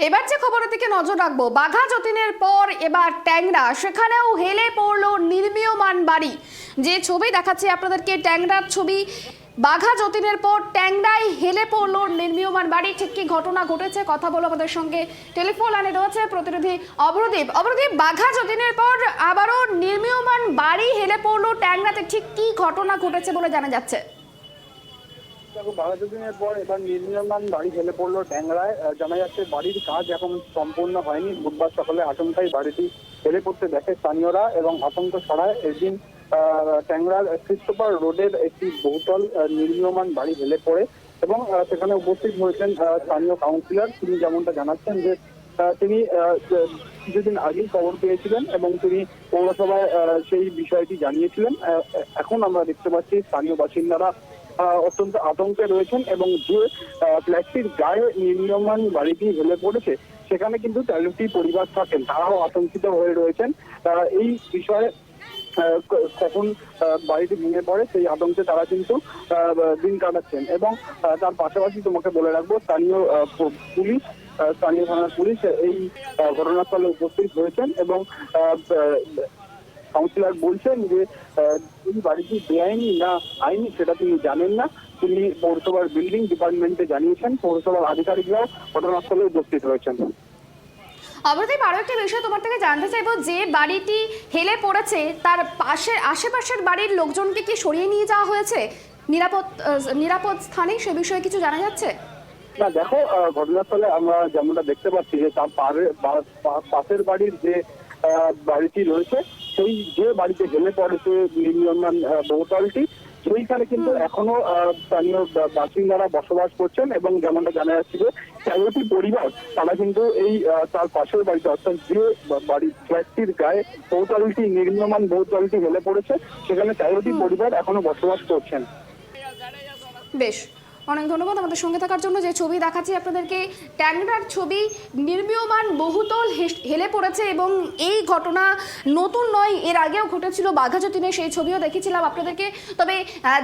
এবার যে খবরের দিকে নজর রাখব, বাঘা যতীনের পর এবার ট্যাংরা। সেখানেও হেলে পড়ল নির্মীয়মান বাড়ি। যে ছবি দেখাচ্ছে আপনাদেরকে, ট্যাংরার ছবি। বাঘা যতীনের পর ট্যাংরায় হেলে পড়ল নির্মীয়মান বাড়ি। ঠিক কি ঘটনা ঘটেছে কথা বলো আমাদের সঙ্গে। টেলিফোন লাইনে রয়েছে প্রতিনিধি অবরদীপ অবরদীপ বাঘা যতীনের পর আবারও নির্মীয়মান বাড়ি হেলে পড়ল ট্যাংরাতে। ঠিক কি ঘটনা ঘটেছে বলে জানা যাচ্ছে? দেখো বারো দিনের পর এবার নির্মীয়মান বাড়ি ফেলে পড়ল ট্যাংরায়। জানা যাচ্ছে বাড়ির কাজ এখন সম্পূর্ণ হয়নি। বুধবার সকালে আচমকাই বাড়িটি ফেলে পড়তে দেখে স্থানীয়রা এবং আতঙ্ক ছড়ায়। এদিন ট্যাংরার ক্রিস্টোফার রোডের একটি বহুতল নির্মীয়মান বাড়ি হেলে পড়ে এবং সেখানে উপস্থিত হয়েছেন স্থানীয় কাউন্সিলর। তিনি যেমনটা জানাচ্ছেন যে তিনি কিছুদিন আগেই খবর পেয়েছিলেন এবং তিনি পৌরসভায় সেই বিষয়টি জানিয়েছিলেন। এখন আমরা দেখতে পাচ্ছি স্থানীয় বাসিন্দারা অত্যন্ত আতঙ্কে রয়েছেন এবং যে ফ্ল্যাটটির গায়ে নির্মীয়মান বাড়িটি হেলে পড়েছে, সেখানে কিন্তু তেরোটি পরিবার থাকেন। তারাও আতঙ্কিত হয়ে রয়েছেন। এই বিষয়ে কখন বাড়িটি ভেঙে পড়ে সেই আতঙ্কে তারা কিন্তু দিন কাটাচ্ছেন। এবং তার পাশাপাশি তোমাকে বলে রাখব, স্থানীয় পুলিশ স্থানীয় থানার পুলিশ এই ঘটনাস্থলে উপস্থিত হয়েছেন এবং কাউন্সিলর বলছেন যে এই বাড়িটি বেআইনি না আইনি সেটা তিনি জানেন না। তিনি পৌরসভার বিল্ডিং ডিপার্টমেন্টে জানিয়েছেন পৌরসভার আধিকারিকরাও ঘটনাস্থলে উপস্থিত রয়েছেন। অবরদীপ আরও একটা বিষয় তোমার থেকে জানতে চাইব যে বাড়িটি হেলে পড়েছে তার পাশে আশেপাশের বাড়ির লোকজনকে কি সরিয়ে নিয়ে যাওয়া হয়েছে? নিরাপদ নিরাপদ স্থানে সে বিষয়ে কিছু জানা যাচ্ছে? না দেখো ঘটনাস্থলে আমরা যেমনটা দেখতে পাচ্ছি যে তার পাশের বাড়ির যে বাড়িটি রয়েছে সেই যে বাড়িতে হেলে পড়েছে নির্মীয়মান আহ, বহুতলটি সেইখানে কিন্তু এখনও আহ, স্থানীয় বাসিন্দারা বসবাস করছেন এবং যেমনটা জানা যাচ্ছে যে তেরোটি পরিবার তারা কিন্তু এই আহ, তার পাশের বাড়িতে অর্থাৎ যে বাড়ি বাড়ির ফ্ল্যাটটির গায়ে বহুতলটি নির্মীয়মান বহুতলটি হেলে পড়েছে সেখানে তেরোটি পরিবার এখনও বসবাস করছেন। বেশ। অনেক ধন্যবাদ আমাদের সঙ্গে থাকার জন্য। যে ছবি দেখাচ্ছি আপনাদেরকে, ট্যাংরার ছবি নির্মীয়মান বহুতল হেলে পড়েছে এবং এই ঘটনা নতুন নয়, এর আগেও ঘটেছিল বাঘাযতীনে সেই ছবিও দেখেছিলাম আপনাদেরকে। তবে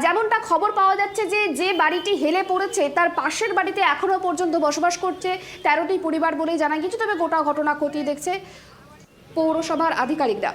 যেমনটা খবর পাওয়া যাচ্ছে যে যে বাড়িটি হেলে পড়েছে, তার পাশের বাড়িতে এখনও পর্যন্ত বসবাস করছে তেরোটি পরিবার বলেই জানা গিয়েছে, তবে গোটা ঘটনা খতিয়ে দেখছে পৌরসভার আধিকারিকরা।